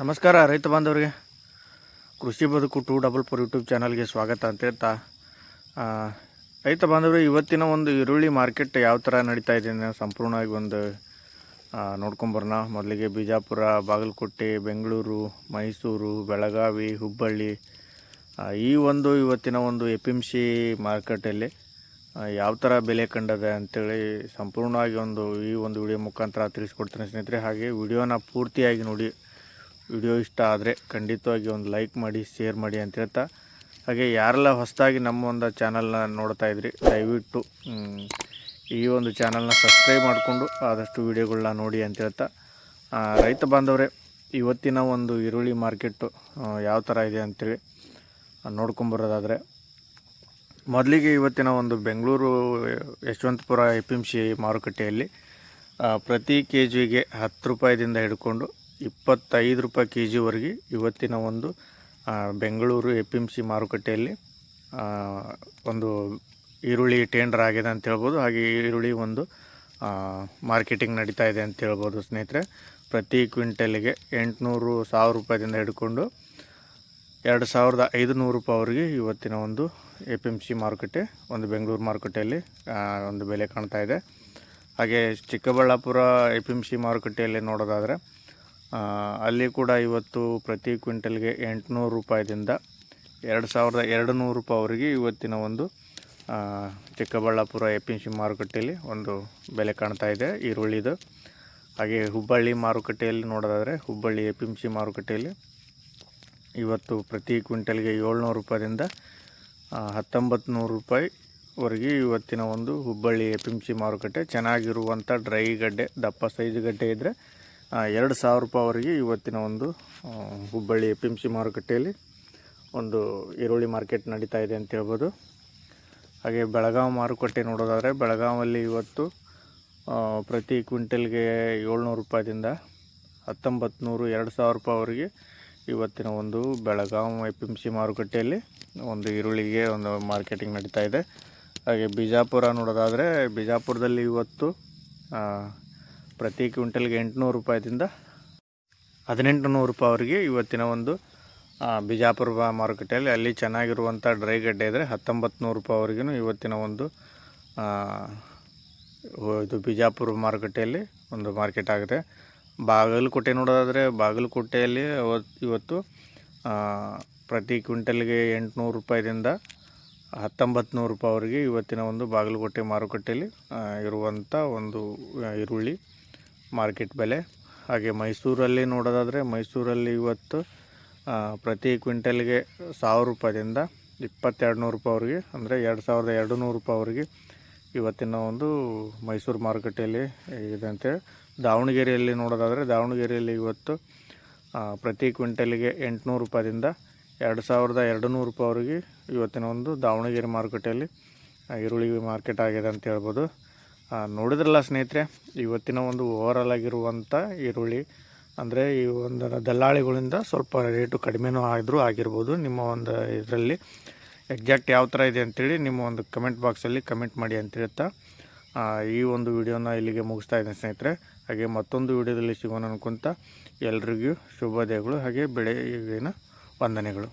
ನಮಸ್ಕಾರ ರೈತ ಬಾಂಧವರಿಗೆ. ಕೃಷಿ ಬದುಕು ಟೂ ಡಬಲ್ ಫೋರ್ ಯೂಟ್ಯೂಬ್ ಚಾನಲ್ಗೆ ಸ್ವಾಗತ ಅಂತ ಹೇಳ್ತಾ ರೈತ ಬಾಂಧವರು, ಇವತ್ತಿನ ಒಂದು ಈರುಳ್ಳಿ ಮಾರ್ಕೆಟ್ ಯಾವ ಥರ ನಡೀತಾ ಇದೆ ಸಂಪೂರ್ಣವಾಗಿ ಒಂದು ನೋಡ್ಕೊಂಬರೋಣ. ಮೊದಲಿಗೆ ಬಿಜಾಪುರ, ಬಾಗಲಕೋಟೆ, ಬೆಂಗಳೂರು, ಮೈಸೂರು, ಬೆಳಗಾವಿ, ಹುಬ್ಬಳ್ಳಿ ಈ ಒಂದು ಇವತ್ತಿನ ಒಂದು ಎ ಪಿ ಎಂ ಸಿ ಮಾರ್ಕೆಟಲ್ಲಿ ಯಾವ ಥರ ಬೆಲೆ ಕಂಡದೆ ಅಂತೇಳಿ ಸಂಪೂರ್ಣವಾಗಿ ಒಂದು ಈ ಒಂದು ವಿಡಿಯೋ ಮುಖಾಂತರ ತಿಳಿಸ್ಕೊಡ್ತೀನಿ ಸ್ನೇಹಿತರೆ. ಹಾಗೆ ವಿಡಿಯೋನ ಪೂರ್ತಿಯಾಗಿ ನೋಡಿ ವಿಡಿಯೋ ಇಷ್ಟ ಆದರೆ ಖಂಡಿತವಾಗಿ ಒಂದು ಲೈಕ್ ಮಾಡಿ, ಶೇರ್ ಮಾಡಿ ಅಂತ ಹೇಳ್ತಾ. ಹಾಗೆ ಯಾರೆಲ್ಲ ಹೊಸದಾಗಿ ನಮ್ಮ ಒಂದು ಚಾನಲ್ನ ನೋಡ್ತಾ ಇದ್ರಿ, ದಯವಿಟ್ಟು ಈ ಒಂದು ಚಾನಲ್ನ ಸಬ್ಸ್ಕ್ರೈಬ್ ಮಾಡಿಕೊಂಡು ಆದಷ್ಟು ವಿಡಿಯೋಗಳನ್ನ ನೋಡಿ ಅಂತ ಹೇಳ್ತಾ. ರೈತ ಬಾಂಧವರೇ, ಇವತ್ತಿನ ಒಂದು ಈರುಳ್ಳಿ ಮಾರ್ಕೆಟು ಯಾವ ಥರ ಇದೆ ಅಂತೇಳಿ ನೋಡ್ಕೊಂಬರೋದಾದರೆ, ಮೊದಲಿಗೆ ಇವತ್ತಿನ ಒಂದು Bengaluru, Yeshwanthpur A P M C ಮಾರುಕಟ್ಟೆಯಲ್ಲಿ ಪ್ರತಿ ಕೆ ಜಿಗೆ ಹತ್ತು ರೂಪಾಯಿದಿಂದ ಹಿಡ್ಕೊಂಡು ಇಪ್ಪತ್ತೈದು ರೂಪಾಯಿ ಕೆ ಜಿವರೆಗೆ ಇವತ್ತಿನ ಒಂದು Bengaluru A P M C ಮಾರುಕಟ್ಟೆಯಲ್ಲಿ ಒಂದು ಈರುಳ್ಳಿ ಟೆಂಡರ್ ಆಗಿದೆ ಅಂತ ಹೇಳ್ಬೋದು. ಹಾಗೆ ಈರುಳ್ಳಿ ಒಂದು ಮಾರ್ಕೆಟಿಂಗ್ ನಡೀತಾ ಇದೆ ಅಂತ ಹೇಳ್ಬೋದು ಸ್ನೇಹಿತರೆ. ಪ್ರತಿ ಕ್ವಿಂಟಲ್ಗೆ ಎಂಟುನೂರು ಸಾವಿರ ರೂಪಾಯಿದಿಂದ ಹಿಡ್ಕೊಂಡು ಎರಡು ಸಾವಿರದ ಐದುನೂರು ರೂಪಾಯಿವರೆಗೆ ಇವತ್ತಿನ ಒಂದು ಎ ಪಿ ಎಂ ಸಿ ಮಾರುಕಟ್ಟೆ, ಒಂದು ಬೆಂಗಳೂರು ಮಾರುಕಟ್ಟೆಯಲ್ಲಿ ಒಂದು ಬೆಲೆ ಕಾಣ್ತಾ ಇದೆ. ಹಾಗೆ Chikkaballapur A P M C ಮಾರುಕಟ್ಟೆಯಲ್ಲಿ ನೋಡೋದಾದರೆ ಅಲ್ಲಿ ಕೂಡ ಇವತ್ತು ಪ್ರತಿ ಕ್ವಿಂಟಲ್ಗೆ ಎಂಟುನೂರು ರೂಪಾಯಿದಿಂದ ಎರಡು ಸಾವಿರದ ಎರಡು ನೂರು ರೂಪಾಯಿವರೆಗೆ ಇವತ್ತಿನ ಒಂದು ಚಿಕ್ಕಬಳ್ಳಾಪುರ ಎ ಪಿ ಸಿ ಮಾರುಕಟ್ಟೆಯಲ್ಲಿ ಒಂದು ಬೆಲೆ ಕಾಣ್ತಾ ಇದೆ. ಈರುಳ್ಳಿದು, ಹಾಗೆ ಹುಬ್ಬಳ್ಳಿ ಮಾರುಕಟ್ಟೆಯಲ್ಲಿ ನೋಡೋದಾದರೆ ಹುಬ್ಬಳ್ಳಿ ಎ ಪಿ ಸಿ ಮಾರುಕಟ್ಟೆಯಲ್ಲಿ ಇವತ್ತು ಪ್ರತಿ ಕ್ವಿಂಟಲ್ಗೆ ಏಳ್ನೂರು ರೂಪಾಯಿಂದ ಹತ್ತೊಂಬತ್ತು ನೂರು ರೂಪಾಯಿವರೆಗೆ ಇವತ್ತಿನ ಒಂದು ಹುಬ್ಬಳ್ಳಿ ಎ ಪಿ ಸಿ ಮಾರುಕಟ್ಟೆ. ಚೆನ್ನಾಗಿರುವಂಥ ಡ್ರೈ ಗಡ್ಡೆ, ದಪ್ಪ ಸೈಜ್ ಗಡ್ಡೆ ಇದ್ದರೆ ಎರಡು ಸಾವಿರ ರೂಪಾಯಿವರೆಗೆ ಇವತ್ತಿನ ಒಂದು ಹುಬ್ಬಳ್ಳಿ ಪಿ ಎಂ ಸಿ ಮಾರುಕಟ್ಟೆಯಲ್ಲಿ ಒಂದು ಈರುಳ್ಳಿ ಮಾರ್ಕೆಟ್ ನಡೀತಾ ಇದೆ ಅಂತ ಹೇಳ್ಬೋದು. ಹಾಗೆ ಬೆಳಗಾವಿ ಮಾರುಕಟ್ಟೆ ನೋಡೋದಾದರೆ ಬೆಳಗಾವಲ್ಲಿ ಇವತ್ತು ಪ್ರತಿ ಕ್ವಿಂಟಲ್ಗೆ ಏಳ್ನೂರು ರೂಪಾಯಿದಿಂದ ಹತ್ತೊಂಬತ್ತು ನೂರು ಎರಡು ಸಾವಿರ ರೂಪಾಯಿವರೆಗೆ ಇವತ್ತಿನ ಒಂದು ಬೆಳಗಾವಿ ಪಿ ಎಂ ಸಿ ಮಾರುಕಟ್ಟೆಯಲ್ಲಿ ಒಂದು ಈರುಳ್ಳಿಗೆ ಒಂದು ಮಾರ್ಕೆಟಿಂಗ್ ನಡೀತಾ ಇದೆ. ಹಾಗೆ ಬಿಜಾಪುರ ನೋಡೋದಾದರೆ, ಬಿಜಾಪುರದಲ್ಲಿ ಇವತ್ತು ಪ್ರತಿ ಕ್ವಿಂಟಲ್ಗೆ ಎಂಟುನೂರು ರೂಪಾಯಿದಿಂದ ಹದಿನೆಂಟು ನೂರು ರೂಪಾಯಿವರೆಗೆ ಇವತ್ತಿನ ಒಂದು ಬಿಜಾಪುರ ಮಾರುಕಟ್ಟೆಯಲ್ಲಿ ಅಲ್ಲಿ ಚೆನ್ನಾಗಿರುವಂಥ ಡ್ರೈ ಗಡ್ಡೆ ಇದ್ದರೆ ಹತ್ತೊಂಬತ್ತು ನೂರು ರೂಪಾಯಿವರೆಗೂ ಇವತ್ತಿನ ಒಂದು ಇದು ಬಿಜಾಪುರ ಮಾರುಕಟ್ಟೆಯಲ್ಲಿ ಒಂದು ಮಾರ್ಕೆಟ್ ಆಗಿದೆ ಬಾಗಲಕೋಟೆ ನೋಡೋದಾದರೆ ಬಾಗಲಕೋಟೆಯಲ್ಲಿ ಇವತ್ತು ಪ್ರತಿ ಕ್ವಿಂಟಲ್ಗೆ ಎಂಟುನೂರು ರೂಪಾಯಿದಿಂದ ಹತ್ತೊಂಬತ್ತು ನೂರು ರೂಪಾಯಿವರೆಗೆ ಇವತ್ತಿನ ಒಂದು ಬಾಗಲಕೋಟೆ ಮಾರುಕಟ್ಟೆಯಲ್ಲಿ ಇರುವಂಥ ಒಂದು ಈರುಳ್ಳಿ ಮಾರ್ಕೆಟ್ ಬೆಲೆ. ಹಾಗೆ ಮೈಸೂರಲ್ಲಿ ನೋಡೋದಾದರೆ ಮೈಸೂರಲ್ಲಿ ಇವತ್ತು ಪ್ರತಿ ಕ್ವಿಂಟಲ್ಗೆ ಸಾವಿರ ರೂಪಾಯಿಂದ ಇಪ್ಪತ್ತೆರಡು ನೂರು ರೂಪಾಯಿವರೆಗೆ ಅಂದರೆ ಎರಡು ಸಾವಿರದ ಎರಡು ನೂರು ರೂಪಾಯಿವರೆಗೆ ಇವತ್ತಿನ ಒಂದು ಮೈಸೂರು ಮಾರುಕಟ್ಟೆಯಲ್ಲಿ ಇದೆ ಅಂತೇಳಿ ದಾವಣಗೆರೆಯಲ್ಲಿ ನೋಡೋದಾದರೆ ದಾವಣಗೆರೆಯಲ್ಲಿ ಇವತ್ತು ಪ್ರತಿ ಕ್ವಿಂಟಲ್ಗೆ ಎಂಟುನೂರು ರೂಪಾಯಿಂದ ಎರಡು ಸಾವಿರದ ಎರಡು ನೂರು ರೂಪಾಯಿವರೆಗೆ ಇವತ್ತಿನ ಒಂದು ದಾವಣಗೆರೆ ಮಾರುಕಟ್ಟೆಯಲ್ಲಿ ಈರುಳ್ಳಿ ಮಾರ್ಕೆಟ್ ಆಗಿದೆ ಅಂತ ಹೇಳ್ಬೋದು. ನೋಡಿದ್ರಲ್ಲ ಸ್ನೇಹಿತರೆ, ಇವತ್ತಿನ ಒಂದು ಓವರಲ್ ಆಗಿರುವಂಥ ಈರುಳ್ಳಿ, ಅಂದರೆ ಈ ಒಂದು ದಲ್ಲಾಳಿಗಳಿಂದ ಸ್ವಲ್ಪ ರೇಟು ಕಡಿಮೆನೂ ಆದರೂ ಆಗಿರ್ಬೋದು. ನಿಮ್ಮ ಒಂದು ಇದರಲ್ಲಿ ಎಕ್ಸಾಕ್ಟ್ ಯಾವ ಥರ ಇದೆ ಅಂತೇಳಿ ನಿಮ್ಮ ಒಂದು ಕಮೆಂಟ್ ಬಾಕ್ಸಲ್ಲಿ ಕಮೆಂಟ್ ಮಾಡಿ ಅಂತ ಹೇಳ್ತಾ ಈ ಒಂದು ವಿಡಿಯೋನ ಇಲ್ಲಿಗೆ ಮುಗಿಸ್ತಾ ಇದ್ದೀನಿ ಸ್ನೇಹಿತರೆ. ಹಾಗೆ ಮತ್ತೊಂದು ವಿಡಿಯೋದಲ್ಲಿ ಸಿಗೋಣ ಅನ್ಕೊಂತ ಎಲ್ರಿಗೂ ಶುಭೋದಯಗಳು ಹಾಗೆ ಬೆಳೆಗಿನ ವಂದನೆಗಳು.